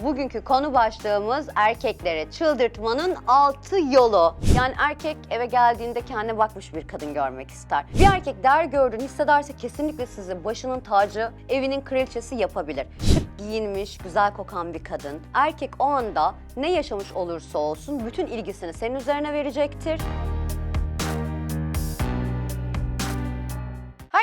Bugünkü konu başlığımız erkekleri çıldırtmanın altı yolu. Yani erkek eve geldiğinde kendine bakmış bir kadın görmek ister. Bir erkek değer gördüğünü hissederse kesinlikle sizi başının tacı, evinin kraliçesi yapabilir. Şık giyinmiş, güzel kokan bir kadın. Erkek o anda ne yaşamış olursa olsun bütün ilgisini senin üzerine verecektir.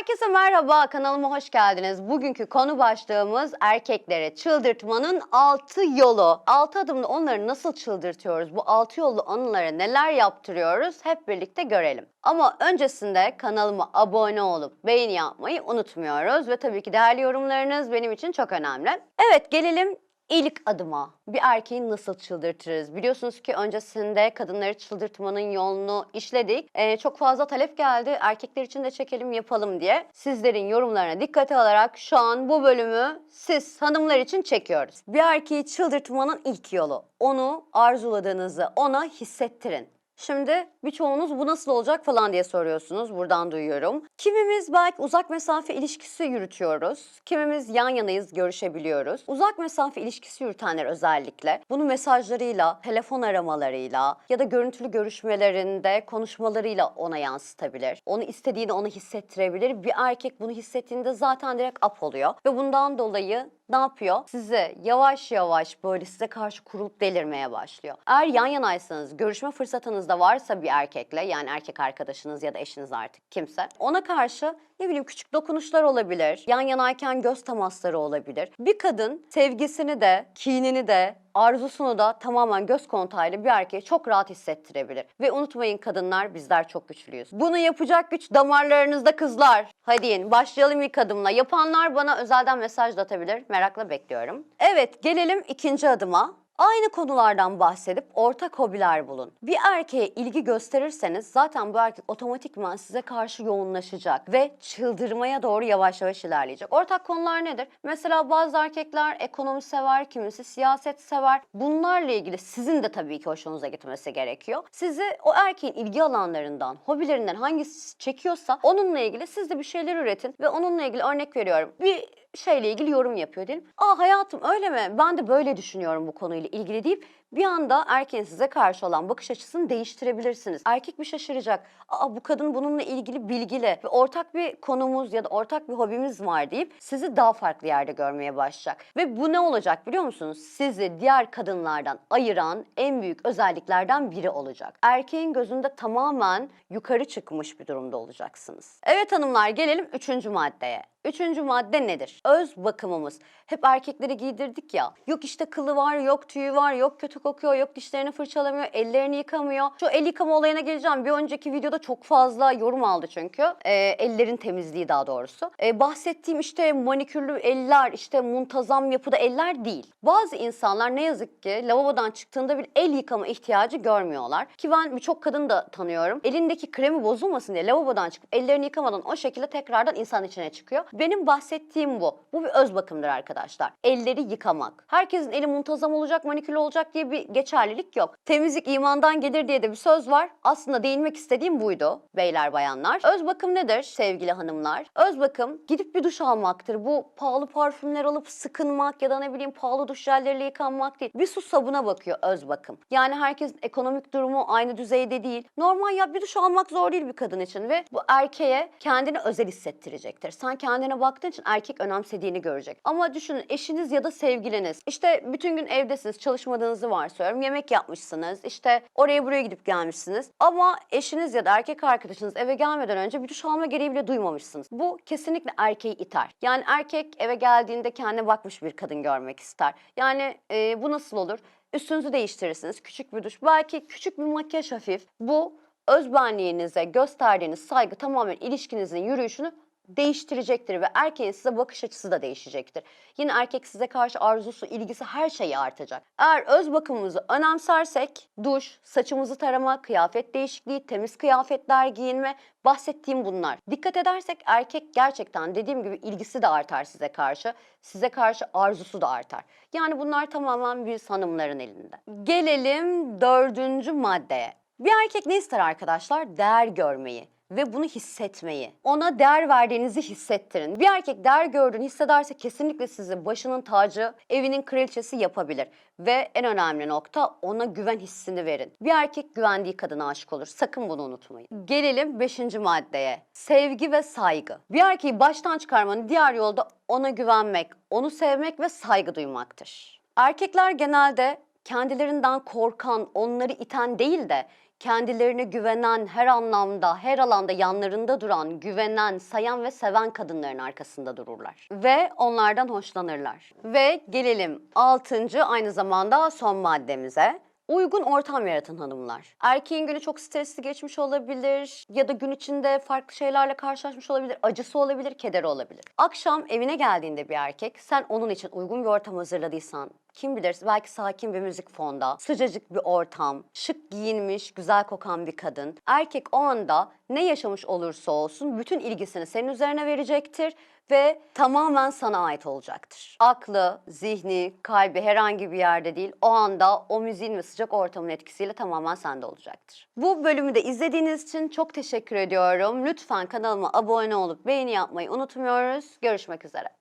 Herkese merhaba, kanalıma hoş geldiniz. Bugünkü konu başlığımız erkekleri çıldırtmanın altı yolu. Altı adımda onları nasıl çıldırtıyoruz? Bu altı yollu anılara neler yaptırıyoruz? Hep birlikte görelim. Ama öncesinde kanalıma abone olup beğeni yapmayı unutmuyoruz. Ve tabii ki değerli yorumlarınız benim için çok önemli. Evet gelelim İlk adıma bir erkeği nasıl çıldırtırız? Biliyorsunuz ki öncesinde kadınları çıldırtmanın yolunu işledik. Ee, çok fazla talep geldi. Erkekler için de çekelim yapalım diye. Sizlerin yorumlarına dikkate alarak şu an bu bölümü siz hanımlar için çekiyoruz. Bir erkeği çıldırtmanın ilk yolu. Onu arzuladığınızı ona hissettirin. Şimdi birçoğunuz bu nasıl olacak falan diye soruyorsunuz. Buradan duyuyorum. Kimimiz belki uzak mesafe ilişkisi yürütüyoruz. Kimimiz yan yanayız, görüşebiliyoruz. Uzak mesafe ilişkisi yürütenler özellikle bunu mesajlarıyla, telefon aramalarıyla ya da görüntülü görüşmelerinde konuşmalarıyla ona yansıtabilir. Onu istediğini ona hissettirebilir. Bir erkek bunu hissettiğinde zaten direkt ap oluyor. Ve bundan dolayı ne yapıyor? Size yavaş yavaş böyle size karşı kurulup delirmeye başlıyor. Eğer yan yanaysanız, görüşme fırsatınız da varsa bir erkekle yani erkek arkadaşınız ya da eşiniz artık kimse ona karşı ne bileyim küçük dokunuşlar olabilir. Yan yanayken göz temasları olabilir. Bir kadın sevgisini de, kinini de, arzusunu da tamamen göz kontağıyla bir erkeğe çok rahat hissettirebilir. Ve unutmayın kadınlar bizler çok güçlüyüz. Bunu yapacak güç damarlarınızda kızlar. Hadi in, başlayalım ilk adımla. Yapanlar bana özelden mesaj da atabilir. Merakla bekliyorum. Evet gelelim ikinci adıma. Aynı konulardan bahsedip ortak hobiler bulun. Bir erkeğe ilgi gösterirseniz zaten bu erkek otomatikman size karşı yoğunlaşacak ve çıldırmaya doğru yavaş yavaş ilerleyecek. Ortak konular nedir? Mesela bazı erkekler ekonomi sever, kimisi siyaset sever. Bunlarla ilgili sizin de tabii ki hoşunuza gitmesi gerekiyor. Sizi o erkeğin ilgi alanlarından, hobilerinden hangisi çekiyorsa onunla ilgili siz de bir şeyler üretin ve onunla ilgili örnek veriyorum. Bir şeyle ilgili yorum yapıyor diyelim. Aa hayatım öyle mi? Ben de böyle düşünüyorum bu konuyla ilgili deyip bir anda erkeğin size karşı olan bakış açısını değiştirebilirsiniz. Erkek bir şaşıracak. Aa bu kadın bununla ilgili bilgili ve ortak bir konumuz ya da ortak bir hobimiz var deyip sizi daha farklı yerde görmeye başlayacak. Ve bu ne olacak biliyor musunuz? Sizi diğer kadınlardan ayıran en büyük özelliklerden biri olacak. Erkeğin gözünde tamamen yukarı çıkmış bir durumda olacaksınız. Evet hanımlar gelelim üçüncü maddeye. Üçüncü madde nedir? Öz bakımımız. Hep erkekleri giydirdik ya. Yok işte kılı var, yok tüyü var, yok kötü kokuyor, yok dişlerini fırçalamıyor, ellerini yıkamıyor. Şu el yıkama olayına geleceğim. Bir önceki videoda çok fazla yorum aldı çünkü. Ee, ellerin temizliği daha doğrusu. Ee, bahsettiğim işte manikürlü eller, işte muntazam yapıda eller değil. Bazı insanlar ne yazık ki lavabodan çıktığında bir el yıkama ihtiyacı görmüyorlar. Ki ben birçok kadın da tanıyorum. Elindeki kremi bozulmasın diye lavabodan çıkıp ellerini yıkamadan o şekilde tekrardan insan içine çıkıyor. Benim bahsettiğim bu. Bu bir öz bakımdır arkadaşlar. Elleri yıkamak. Herkesin eli muntazam olacak, manikürlü olacak diye bir geçerlilik yok. Temizlik imandan gelir diye de bir söz var. Aslında değinmek istediğim buydu beyler bayanlar. Öz bakım nedir sevgili hanımlar? Öz bakım gidip bir duş almaktır. Bu pahalı parfümler alıp sıkınmak ya da ne bileyim pahalı duş jelleriyle yıkanmak değil. Bir su sabuna bakıyor öz bakım. Yani herkesin ekonomik durumu aynı düzeyde değil. Normal ya bir duş almak zor değil bir kadın için ve bu erkeğe kendini özel hissettirecektir. Sen kendine baktığın için erkek önemsediğini görecek. Ama düşünün eşiniz ya da sevgiliniz. İşte bütün gün evdesiniz, çalışmadığınızı varsayıyorum. Yemek yapmışsınız, işte oraya buraya gidip gelmişsiniz. Ama eşiniz ya da erkek arkadaşınız eve gelmeden önce bir duş alma gereği bile duymamışsınız. Bu kesinlikle erkeği iter. Yani erkek eve geldiğinde kendine bakmış bir kadın görmek ister. Yani e, bu nasıl olur? Üstünüzü değiştirirsiniz. Küçük bir duş. Belki küçük bir makyaj hafif. Bu özbenliğinize gösterdiğiniz saygı tamamen ilişkinizin yürüyüşünü değiştirecektir ve erkeğin size bakış açısı da değişecektir. Yine erkek size karşı arzusu, ilgisi her şeyi artacak. Eğer öz bakımımızı önemsersek duş, saçımızı tarama, kıyafet değişikliği, temiz kıyafetler giyinme bahsettiğim bunlar. Dikkat edersek erkek gerçekten dediğim gibi ilgisi de artar size karşı. Size karşı arzusu da artar. Yani bunlar tamamen biz hanımların elinde. Gelelim dördüncü maddeye. Bir erkek ne ister arkadaşlar? Değer görmeyi. Ve bunu hissetmeyi. Ona değer verdiğinizi hissettirin. Bir erkek değer gördüğünü hissederse kesinlikle sizi başının tacı, evinin kraliçesi yapabilir. Ve en önemli nokta ona güven hissini verin. Bir erkek güvendiği kadına aşık olur. Sakın bunu unutmayın. Gelelim 5. maddeye. Sevgi ve saygı. Bir erkeği baştan çıkarmanın diğer yolda ona güvenmek, onu sevmek ve saygı duymaktır. Erkekler genelde kendilerinden korkan, onları iten değil de kendilerine güvenen, her anlamda, her alanda yanlarında duran, güvenen, sayan ve seven kadınların arkasında dururlar. Ve onlardan hoşlanırlar. Ve gelelim altıncı aynı zamanda son maddemize. Uygun ortam yaratın hanımlar. Erkeğin günü çok stresli geçmiş olabilir ya da gün içinde farklı şeylerle karşılaşmış olabilir. Acısı olabilir, kederi olabilir. Akşam evine geldiğinde bir erkek sen onun için uygun bir ortam hazırladıysan kim bilir belki sakin bir müzik fonda, sıcacık bir ortam, şık giyinmiş, güzel kokan bir kadın. Erkek o anda ne yaşamış olursa olsun bütün ilgisini senin üzerine verecektir ve tamamen sana ait olacaktır. Aklı, zihni, kalbi herhangi bir yerde değil, o anda o müziğin ve sıcak ortamın etkisiyle tamamen sende olacaktır. Bu bölümü de izlediğiniz için çok teşekkür ediyorum. Lütfen kanalıma abone olup beğeni yapmayı unutmuyoruz. Görüşmek üzere.